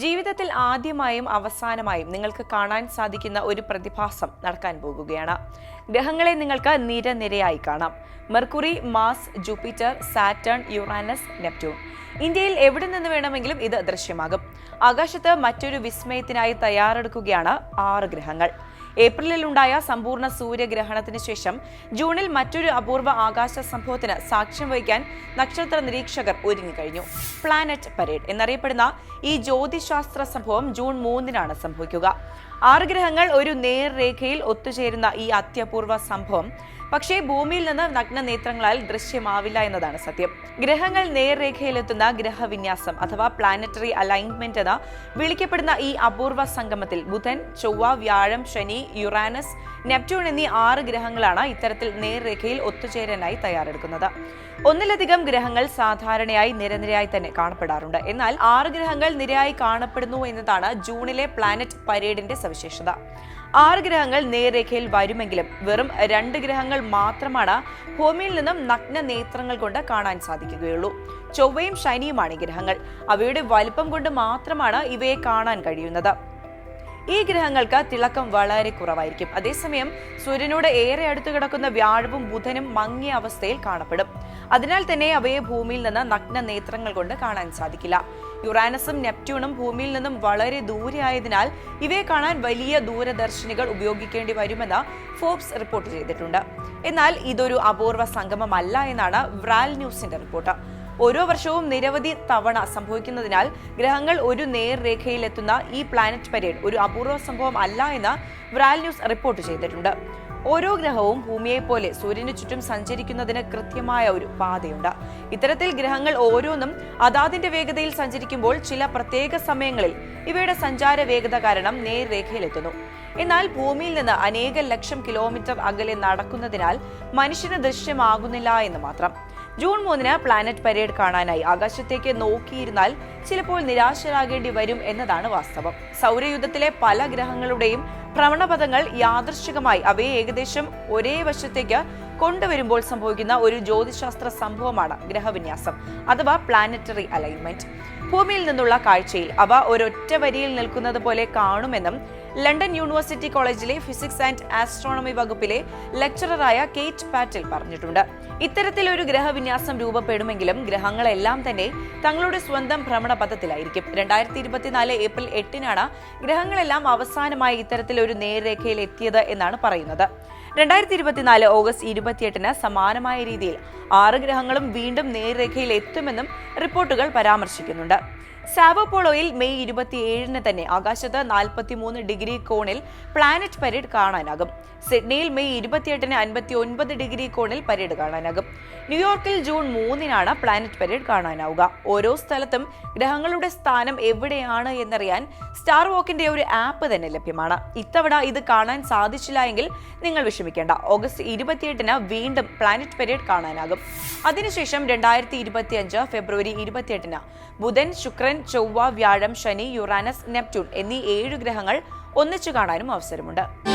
ജീവിതത്തിൽ ആദ്യമായും അവസാനമായും നിങ്ങൾക്ക് കാണാൻ സാധിക്കുന്ന ഒരു പ്രതിഭാസം നടക്കാൻ പോകുകയാണ്. ഗ്രഹങ്ങളെ നിങ്ങൾക്ക് നിരനിരയായി കാണാം. Mercury Mars Jupiter Saturn Uranus Neptune. ഇന്ത്യയിൽ എവിടെ നിന്ന് വേണമെങ്കിലും ഇത് ദൃശ്യമാകും. ആകാശത്ത് മറ്റൊരു വിസ്മയത്തിനായി തയ്യാറെടുക്കുകയാണ് ആറ് ഗ്രഹങ്ങൾ. ഏപ്രിലിൽ ഉണ്ടായ സമ്പൂർണ സൂര്യഗ്രഹണത്തിന് ശേഷം ജൂണിൽ മറ്റൊരു അപൂർവ ആകാശ സംഭവത്തിന് സാക്ഷ്യം വഹിക്കാൻ നക്ഷത്ര നിരീക്ഷകർ ഒരുങ്ങിക്കഴിഞ്ഞു. പ്ലാനറ്റ് പരേഡ് എന്നറിയപ്പെടുന്ന ഈ ജ്യോതിശാസ്ത്ര സംഭവം ജൂൺ മൂന്നിനാണ് സംഭവിക്കുക. ആറ് ഗ്രഹങ്ങൾ ഒരു നേർരേഖയിൽ ഒത്തുചേരുന്ന ഈ അത്യപൂർവ സംഭവം പക്ഷേ ഭൂമിയിൽ നിന്ന് നഗ്ന നേത്രങ്ങളാൽ ദൃശ്യമാവില്ല എന്നതാണ് സത്യം. ഗ്രഹങ്ങൾ നേർരേഖയിലെത്തുന്ന ഗ്രഹവിന്യാസം അഥവാ പ്ലാനറ്ററി അലൈൻമെന്റ് എന്ന് വിളിക്കപ്പെടുന്ന ഈ അപൂർവ സംഗമത്തിൽ ബുധൻ ചൊവ്വ വ്യാഴം ശനി യുറാനസ് നെപ്റ്റ്യൂൺ എന്നീ ആറ് ഗ്രഹങ്ങളാണ് ഇത്തരത്തിൽ നേർരേഖയിൽ ഒത്തുചേരാനായി തയ്യാറെടുക്കുന്നത്. ഒന്നിലധികം ഗ്രഹങ്ങൾ സാധാരണയായി നിരനിരയായി തന്നെ കാണപ്പെടാറുണ്ട്. എന്നാൽ ആറ് ഗ്രഹങ്ങൾ നിരയായി കാണപ്പെടുന്നു എന്നതാണ് ജൂണിലെ പ്ലാനറ്റ് പരേഡിന്റെ സവിശേഷത. ആറ് ഗ്രഹങ്ങൾ നേർരേഖയിൽ വരുമെങ്കിലും വെറും രണ്ട് ഗ്രഹങ്ങൾ മാത്രമാണ് ഭൂമിയിൽ നിന്നും നഗ്ന നേത്രങ്ങൾ കൊണ്ട് കാണാൻ സാധിക്കുകയുള്ളൂ. ചൊവ്വയും ശനിയുമാണ് ഗ്രഹങ്ങൾ. അവയുടെ വലിപ്പം കൊണ്ട് മാത്രമാണ് ഇവയെ കാണാൻ കഴിയുന്നത്. ഈ ഗ്രഹങ്ങൾക്ക് തിളക്കം വളരെ കുറവായിരിക്കും. അതേസമയം സൂര്യനോട് ഏറെ അടുത്തു കിടക്കുന്ന വ്യാഴവും ബുധനും മങ്ങിയ അവസ്ഥയിൽ കാണപ്പെടും. അതിനാൽ തന്നെ അവയെ ഭൂമിയിൽ നിന്ന് നഗ്ന നേത്രങ്ങൾ കൊണ്ട് കാണാൻ സാധിക്കില്ല. യുറാനസും നെപ്റ്റ്യൂണും ഭൂമിയിൽ നിന്നും വളരെ ദൂരെ ആയതിനാൽ ഇവയെ കാണാൻ വലിയ ദൂരദർശിനികൾ ഉപയോഗിക്കേണ്ടി വരുമെന്ന് ഫോബ്സ് റിപ്പോർട്ട് ചെയ്തിട്ടുണ്ട്. എന്നാൽ ഇതൊരു അപൂർവ സംഗമമല്ല എന്നാണ് വ്രാൽ ന്യൂസിന്റെ റിപ്പോർട്ട്. ഓരോ വർഷവും നിരവധി തവണ സംഭവിക്കുന്നതിനാൽ ഗ്രഹങ്ങൾ ഒരു നേർരേഖയിലെത്തുന്ന ഈ പ്ലാനറ്റ് പരേഡ് ഒരു അപൂർവ സംഭവം അല്ല എന്ന് വ്രാൽ ന്യൂസ് റിപ്പോർട്ട് ചെയ്തിട്ടുണ്ട്. ഓരോ ഗ്രഹവും ഭൂമിയെ പോലെ സൂര്യന് ചുറ്റും സഞ്ചരിക്കുന്നതിന് കൃത്യമായ ഒരു പാതയുണ്ട്. ഇത്തരത്തിൽ ഗ്രഹങ്ങൾ ഓരോന്നും അതാതിന്റെ വേഗതയിൽ സഞ്ചരിക്കുമ്പോൾ ചില പ്രത്യേക സമയങ്ങളിൽ ഇവയുടെ സഞ്ചാര വേഗത കാരണം നേർരേഖയിലെത്തുന്നു. എന്നാൽ ഭൂമിയിൽ നിന്ന് അനേക ലക്ഷം കിലോമീറ്റർ അകലെ നടക്കുന്നതിനാൽ മനുഷ്യന് ദൃശ്യമാകുന്നില്ല എന്ന് മാത്രം. ജൂൺ മൂന്നിന് പ്ലാനറ്റ് പരേഡ് കാണാനായി ആകാശത്തേക്ക് നോക്കിയിരുന്നാൽ ചിലപ്പോൾ നിരാശരാകേണ്ടി വരും എന്നതാണ് വാസ്തവം. സൗരയുദ്ധത്തിലെ പല ഗ്രഹങ്ങളുടെയും ഭ്രമണപഥങ്ങൾ യാദൃശ്ചികമായി അവയെ ഏകദേശം ഒരേ വശത്തേക്ക് കൊണ്ടുവരുമ്പോൾ സംഭവിക്കുന്ന ഒരു ജ്യോതിശാസ്ത്ര സംഭവമാണ് ഗ്രഹവിന്യാസം അഥവാ പ്ലാനറ്ററി അലൈൻമെന്റ്. ഭൂമിയിൽ നിന്നുള്ള കാഴ്ചയിൽ അവ ഒരൊറ്റ വരിയിൽ നിൽക്കുന്നത് പോലെ കാണുമെന്നും ലണ്ടൻ യൂണിവേഴ്സിറ്റി കോളേജിലെ ഫിസിക്സ് ആൻഡ് ആസ്ട്രോണമി വകുപ്പിലെ ലെക്ചററായ കേറ്റ് പാറ്റിൽ പറഞ്ഞിട്ടുണ്ട്. ഇത്തരത്തിലൊരു ഗ്രഹവിന്യാസം രൂപപ്പെടുമെങ്കിലും ഗ്രഹങ്ങളെല്ലാം തന്നെ തങ്ങളുടെ സ്വന്തം ഭ്രമണപഥത്തിലായിരിക്കും. രണ്ടായിരത്തി ഇരുപത്തിനാല് ഏപ്രിൽ എട്ടിനാണ് ഗ്രഹങ്ങളെല്ലാം അവസാനമായി ഇത്തരത്തിലൊരു നേർരേഖയിൽ എത്തിയത് എന്നാണ് പറയുന്നത്. രണ്ടായിരത്തി ഇരുപത്തിനാല് ഓഗസ്റ്റ് ഇരുപത്തിയെട്ടിന് സമാനമായ രീതിയിൽ ആറ് ഗ്രഹങ്ങളും വീണ്ടും നേർരേഖയിൽ എത്തുമെന്നും റിപ്പോർട്ടുകൾ പരാമർശിക്കുന്നുണ്ട്. സാവോപോളോയിൽ മെയ് ഇരുപത്തിയേഴിന് തന്നെ ആകാശത്ത് നാൽപ്പത്തിമൂന്ന് ഡിഗ്രി കോണിൽ പ്ലാനറ്റ് പരേഡ് കാണാനാകും. സിഡ്നിയിൽ മെയ് ഇരുപത്തിയെട്ടിന് അൻപത്തി ഒൻപത് ഡിഗ്രി കോണിൽ പരേഡ് കാണാനാകും. ന്യൂയോർക്കിൽ ജൂൺ മൂന്നിനാണ് പ്ലാനറ്റ് പരേഡ് കാണാനാവുക. ഓരോ സ്ഥലത്തും ഗ്രഹങ്ങളുടെ സ്ഥാനം എവിടെയാണ് എന്നറിയാൻ സ്റ്റാർ വോക്കിന്റെ ഒരു ആപ്പ് തന്നെ ലഭ്യമാണ്. ഇത്തവണ ഇത് കാണാൻ സാധിച്ചില്ല എങ്കിൽ നിങ്ങൾ വിഷമിക്കേണ്ട. ഓഗസ്റ്റ് ഇരുപത്തിയെട്ടിന് വീണ്ടും പ്ലാനറ്റ് പരേഡ് കാണാനാകും. അതിനുശേഷം രണ്ടായിരത്തി ഇരുപത്തിയഞ്ച് ഫെബ്രുവരി ഇരുപത്തിയെട്ടിന് ബുധൻ ശുക്രൻ ചൊവ്വ വ്യാഴം ശനി യുറാനസ് നെപ്റ്റ്യൂൺ എന്നീ ഏഴ് ഗ്രഹങ്ങൾ ഒന്നിച്ചു കാണാനും അവസരമുണ്ട്.